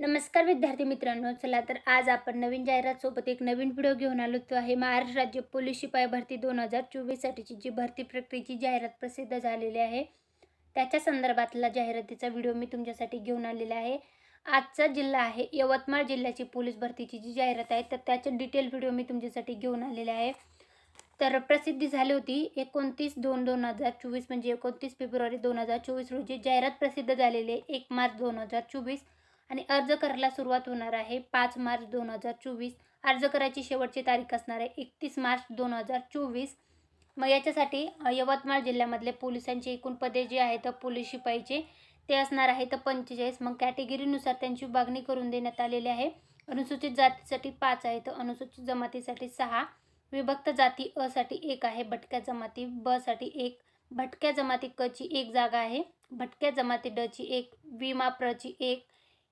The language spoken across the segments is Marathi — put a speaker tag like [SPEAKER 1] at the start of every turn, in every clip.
[SPEAKER 1] नमस्कार विद्यार्थी मित्रांनो चला तर आज आपण नवीन जाहिरातसोबत एक नवीन व्हिडिओ घेऊन आलो तो आहे महाराष्ट्र राज्य पोलीस शिपाई भरती दोन हजार चोवीससाठीची जी भरती प्रक्रियेची जाहिरात प्रसिद्ध झालेली आहे. त्याच्या संदर्भातला जाहिरातीचा व्हिडिओ मी तुमच्यासाठी घेऊन आलेला आहे. आजचा जिल्हा आहे यवतमाळ जिल्ह्याची पोलीस भरतीची जी जाहिरात आहे तर त्याचे डिटेल व्हिडिओ मी तुमच्यासाठी घेऊन आलेले आहे. तर प्रसिद्धी झाली होती एकोणतीस दोन दोन हजार चोवीस म्हणजे एकोणतीस फेब्रुवारी दोन हजार चोवीस रोजी. जाहिरात प्रसिद्ध झालेली आहे एक मार्च दोन हजार चोवीस. आणि अर्ज करायला सुरुवात होणार आहे पाच मार्च दोन हजार चोवीस. अर्ज करायची शेवटची तारीख असणार आहे एकतीस मार्च दोन हजार चोवीस. मग याच्यासाठी यवतमाळ जिल्ह्यामधले पोलिसांची एकूण पदे जी आहेत पोलीस शिपाईचे ते असणार आहे तर पंचेचाळीस. मग कॅटेगरीनुसार त्यांची विभागणी करून देण्यात आलेली आहे. अनुसूचित जातीसाठी पाच आहे तर अनुसूचित जमातीसाठी सहा. विभक्त जाती असाठी एक आहे भटक्या जमाती बसाठी एक. भटक्या जमाती क ची एक जागा आहे भटक्या जमाती ड ची एक विमा प्रची एक.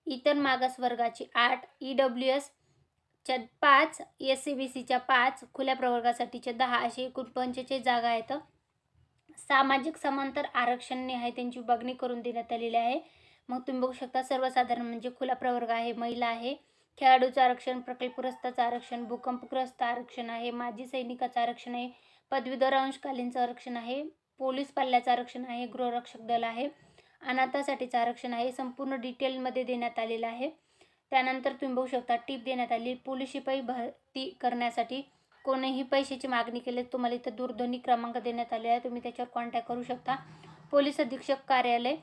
[SPEAKER 1] इतर मागास वर्गाची आठ ई डब्ल्यू एसच्या पाच एस सी बी सीच्या पाच खुल्या प्रवर्गासाठीच्या दहा असे एकूण पंचेचाळीस जागा आहेत. सामाजिक समांतर आरक्षणने आहे त्यांची विभागणी करून देण्यात आलेली आहे. मग तुम्ही बघू शकता सर्वसाधारण म्हणजे खुला प्रवर्ग आहे महिला आहे खेळाडूचं आरक्षण प्रकल्पग्रस्ताचं आरक्षण भूकंपग्रस्त आरक्षण आहे माजी सैनिकाचं आरक्षण आहे पदवीधर अंशकालीनचं आरक्षण आहे पोलीस पाल्याचं आरक्षण आहे गृहरक्षक दल आहे. अनाथासाठीचं आरक्षण आहे. संपूर्ण डिटेलमध्ये देण्यात आलेलं आहे. त्यानंतर तुम्ही बघू शकता टीप देण्यात आली. पोलीस शिपाई भरती करण्यासाठी कोणीही पैशाची मागणी केली तुम्हाला इथं दूरध्वनी क्रमांक देण्यात आले आहे. तुम्ही त्याच्यावर कॉन्टॅक्ट करू शकता. पोलीस अधीक्षक कार्यालय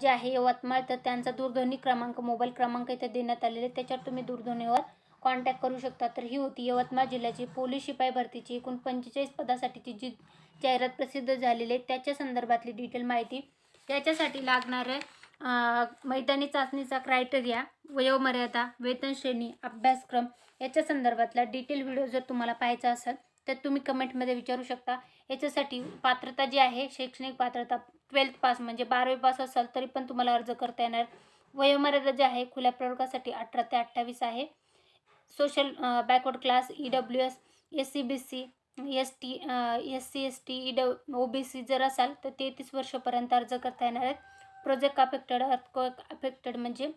[SPEAKER 1] जे आहे यवतमाळ तर त्यांचा दूरध्वनी क्रमांक मोबाईल क्रमांक इथे देण्यात आलेले आहे. त्याच्यावर तुम्ही दूरध्वनीवर कॉन्टॅक्ट करू शकता. तर ही होती यवतमाळ जिल्ह्याची पोलीस शिपाई भरतीची एकूण पंचेचाळीस पदासाठीची जी जाहिरात प्रसिद्ध झालेली आहे त्याच्या संदर्भातली डिटेल माहिती त्याच्यासाठी लागणारं मैदानी चाचणीचा क्रायटेरिया वयोमर्यादा वेतन श्रेणी अभ्यासक्रम याच्या संदर्भातला डिटेल व्हिडिओ जर तुम्हाला पाहायचा असेल तर तुम्ही कमेंटमध्ये विचारू शकता. याच्यासाठी पात्रता जी आहे शैक्षणिक पात्रता ट्वेल्थ पास म्हणजे बारावी पास असाल तरी पण तुम्हाला अर्ज करता येणार. वयोमर्यादा जी आहे खुल्या प्रवर्गासाठी अठरा ते अठ्ठावीस आहे. Social backward class E W S S C B C S T S C S T E ड ओ बी सी जर असाल तर तेहतीस वर्षापर्यंत अर्ज करता येणार आहेत. प्रोजेक्ट अफेक्टेड अर्थक्वेक अफेक्टेड म्हणजे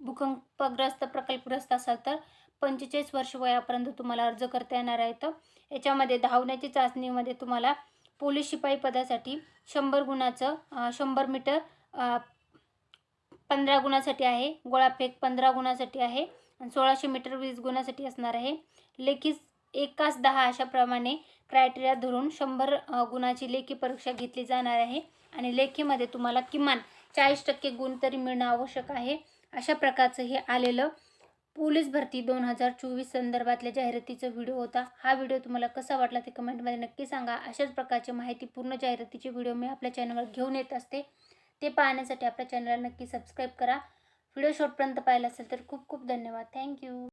[SPEAKER 1] भूकंपग्रस्त प्रकल्पग्रस्त असाल तर पंचेचाळीस वर्ष वयापर्यंत तुम्हाला अर्ज करता येणार आहेत. याच्यामध्ये धावण्याची चाचणीमध्ये तुम्हाला पोलीस शिपाई पदासाठी शंभर गुणाचं शंभर मीटर पंधरा गुणासाठी आहे. गोळाफेक पंधरा गुणासाठी आहे. आणि सोळाशे मीटर वीस गुणासाठी असणार आहे. लेखी एकाच दहा अशाप्रमाणे क्रायटेरिया धरून शंभर गुणाची लेखी परीक्षा घेतली जाणार आहे. आणि लेखीमध्ये तुम्हाला किमान चाळीस टक्के गुण तरी मिळणं आवश्यक आहे. अशा प्रकारचं हे आलेलं पोलीस भरती दोन हजार चोवीस संदर्भातल्या जाहिरातीचा व्हिडिओ होता. हा व्हिडिओ तुम्हाला कसा वाटला ते कमेंटमध्ये नक्की सांगा. अशाच प्रकारची माहिती पूर्ण जाहिरातीचे व्हिडिओ मी आपल्या चॅनलवर घेऊन येत असते. ते पाहण्यासाठी आपल्या चॅनलला नक्की सबस्क्राईब करा. व्हिडिओ शॉर्टपर्यंत पाहिला असेल तर खूप खूप धन्यवाद. थँक्यू